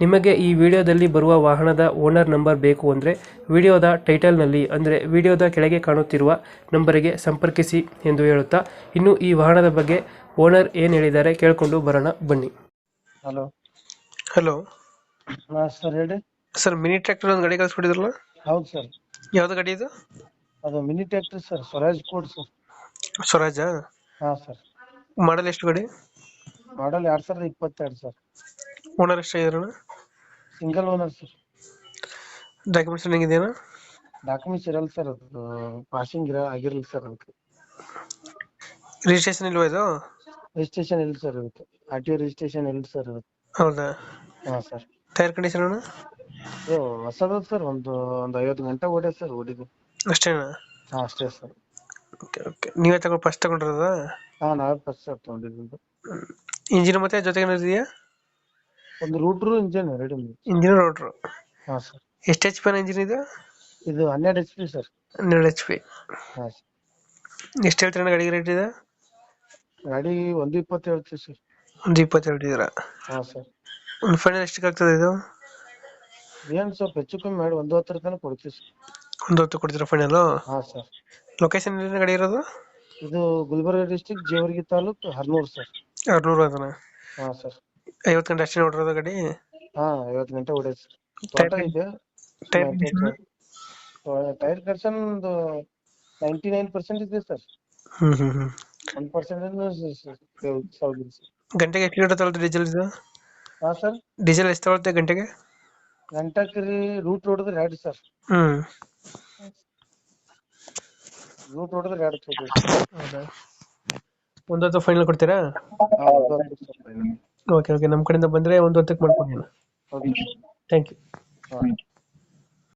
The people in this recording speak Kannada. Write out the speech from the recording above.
ನಿಮಗೆ ಈ ವಿಡಿಯೋದಲ್ಲಿ ಬರುವ ವಾಹನದ ಓನರ್ ನಂಬರ್ ಬೇಕು ಅಂದರೆ ವಿಡಿಯೋದ ಟೈಟಲ್ನಲ್ಲಿ ಅಂದರೆ ವಿಡಿಯೋದ ಕೆಳಗೆ ಕಾಣುತ್ತಿರುವ ನಂಬರಿಗೆ ಸಂಪರ್ಕಿಸಿ ಎಂದು ಹೇಳುತ್ತಾ ಇನ್ನು ಈ ವಾಹನದ ಬಗ್ಗೆ ಓನರ್ ಏನು ಹೇಳಿದ್ದಾರೆ ಕೇಳಿಕೊಂಡು ಬರೋಣ ಬನ್ನಿ. ಹಲೋ. ಹಲೋ. ಹಾ ಸರ್ ಹೇಳಿ. ಸರ್ ಮಿನಿ ಟ್ರ್ಯಾಕ್ಟರ್ ಒಂದು ಗಾಡಿ ಕಳಿಸ್ಬಿಟ್ಟಿದ್ರಲ್ಲ ಹೌದು ಸರ್. ಯಾವ್ದು ಗಾಡಿ ಇದು? ಅದು mini tractor sir Swaraj code sir. ಸ್ವರಾಜಾ? ಹಾಂ ಸರ್. ಮಾಡಲ್ ಎಷ್ಟು ಗಾಡಿ? ಮಾಡಲ್ ಎರಡು ಸಾವಿರದ ಇಪ್ಪತ್ತೆರಡು ಸರ್. ಓನರ್ ಎಷ್ಟು ಇದ್ರಣ ಸಿಂಗಲ್ ಓನರ್ ಸರ್ ಡಾಕ್ಯುಮೆಂಟ್ಸ್ ಹೆಂಗಿದೆಯಾ ಡಾಕ್ಯುಮೆಂಟ್ಸ್ ಇರಲ್ಲ ಸರ್ ಅದು ಪಾಸಿಂಗ್ ಇರ ಆಗಿರಲ್ಲ ಸರ್ ಅದಕ್ಕೆ. ರಿಜಿಸ್ಟ್ರೇಷನ್ ಇಲ್ವಾ ಇದು? ರಿಜಿಸ್ಟ್ರೇಷನ್ ಇಲ್ಲ ಸರ್ ಇವತ್ತು ಆರ್ ಟಿ ರಿಜಿಸ್ಟ್ರೇಷನ್ ಇಲ್ಲ ಸರ್ ಇವತ್ತು ಹೌದಾ? ಹಾಂ ಸರ್ ಟೈರ್ ಕಂಡೀಷನ್ ಅಣ್ಣ? ಇದು ಹೊಸದ ಸರ್ ಒಂದು ಒಂದು ಐವತ್ತು ಗಂಟೆ ಓಡ್ಯ ಸರ್ ಓಡಿದ್ದು. ಅಷ್ಟೇನಾ ಹಾ ಅಷ್ಟೇ ಸರ್ ಓಕೆ ಓಕೆ ನೀವೇ ತಗೊಂಡು ಫಸ್ಟ್ ತಗೊಂಡಿರೋದಾ? ಹಾ ನಾವೇ ಫಸ್ಟ್ ಸರ್ ತೊಗೊಂಡಿದ್ದು ಇಂಜಿನ್ ಮತ್ತೆ ಜೊತೆಗೆ ಇದೆಯಾ? ಒಂದು ರೂಟ್ರು ಇಂಜಿನ್ ಎರಡು ಇಂಜಿನ್ ರೂಟ್ರು ಹಾ ಸರ್ ಎಷ್ಟು ಎಚ್ ಪಿ ಇಂಜಿನ್ ಇದು? ಇದು ಹನ್ನೆರಡು ಎಚ್ ಪಿ ಸರ್ ಹನ್ನೆರಡು ಎಚ್ ಪಿ ಹಾ ಸರ್ ಎಷ್ಟು ಹೇಳ್ತೀರ ಗಾಡಿಗೆ ರೇಟ್ ಇದೆ? ಗಾಡಿ ಒಂದು ಇಪ್ಪತ್ತು ಹೇಳ್ತೀವಿ ಸರ್ ಒಂದು ಇಪ್ಪತ್ತು ಹೇಳ್ತಿದ್ದೀರಾ? ಹಾ ಸರ್ ಒಂದು ಫೈನಲ್ ಎಷ್ಟಕ್ಕೆ ಆಗ್ತದೆ ಇದು? ಏನು ಸ್ವಲ್ಪ ಹೆಚ್ಚು ಕಮ್ಮಿ ಮಾಡಿ ಒಂದು ಹತ್ತರ ತನಕ ಕೊಡ್ತೀವಿ ಸರ್ ಒಂದು ಹೊತ್ತು ಕೊಡ್ತೀರಾ ಫೈನಲು ಹಾ ಸರ್ ಲೊಕೇಶನ್ ಎಲ್ಲಿ ಗಾಡಿ ಇರೋದು? ಇದು ಗುಲ್ಬರ್ಗ ಡಿಸ್ಟಿಕ್ ಜೇವರ್ಗಿ ತಾಲೂಕ್ ಹರ್ನೂರ್ ಸರ್ ಆರ್ನೂರು ಅದನ್ನ ಹಾ ಸರ್ ಐವತ್ತು ಗಂಟೆ ಅಷ್ಟೇ ನೋಡಿರೋದು ಗಾಡಿ? ಹಾ ಐವತ್ತು ಗಂಟೆ ಇದೆ ಟೈರ್ ಕಂಡೀಷನ್ ಒಂದು ನೈಂಟಿ ನೈನ್ ಪರ್ಸೆಂಟ್ ಇದೆ ಸರ್ ಒನ್ ಪರ್ಸೆಂಟ್ ಗಂಟೆಗೆ ಎಷ್ಟು ಲೀಟರ್ ತಗೊಳ್ತೀರಿ ಡೀಸೆಲ್ ಇದು? ಹಾ ಸರ್? ಡೀಸೆಲ್ ಎಷ್ಟು ತಗೊಳ್ತೆ ಗಂಟೆಗೆ? ಗಂಟಕ್ರಿ ರೂಟ್ ಹೊಡೆದ್ರೆ ಎರಡು ಸರ್. ಹ್ಮ್. ರೂಟ್ ಹೊಡೆದ್ರೆ ಎರಡು ಹೌದಾ? ಒಂದೊತ್ತು ಫೈನಲ್ ಕೊಡ್ತೀರಾ? ಓಕೆ ಓಕೆ ನಮ್ಮ ಕಡೆಯಿಂದ ಬಂದ್ರೆ ಒಂದು ಹೊತ್ತಕ್ಕೆ ಮಾಡ್ಕೊಡಿ ಓಕೆ ಥ್ಯಾಂಕ್ ಯು ಹಾ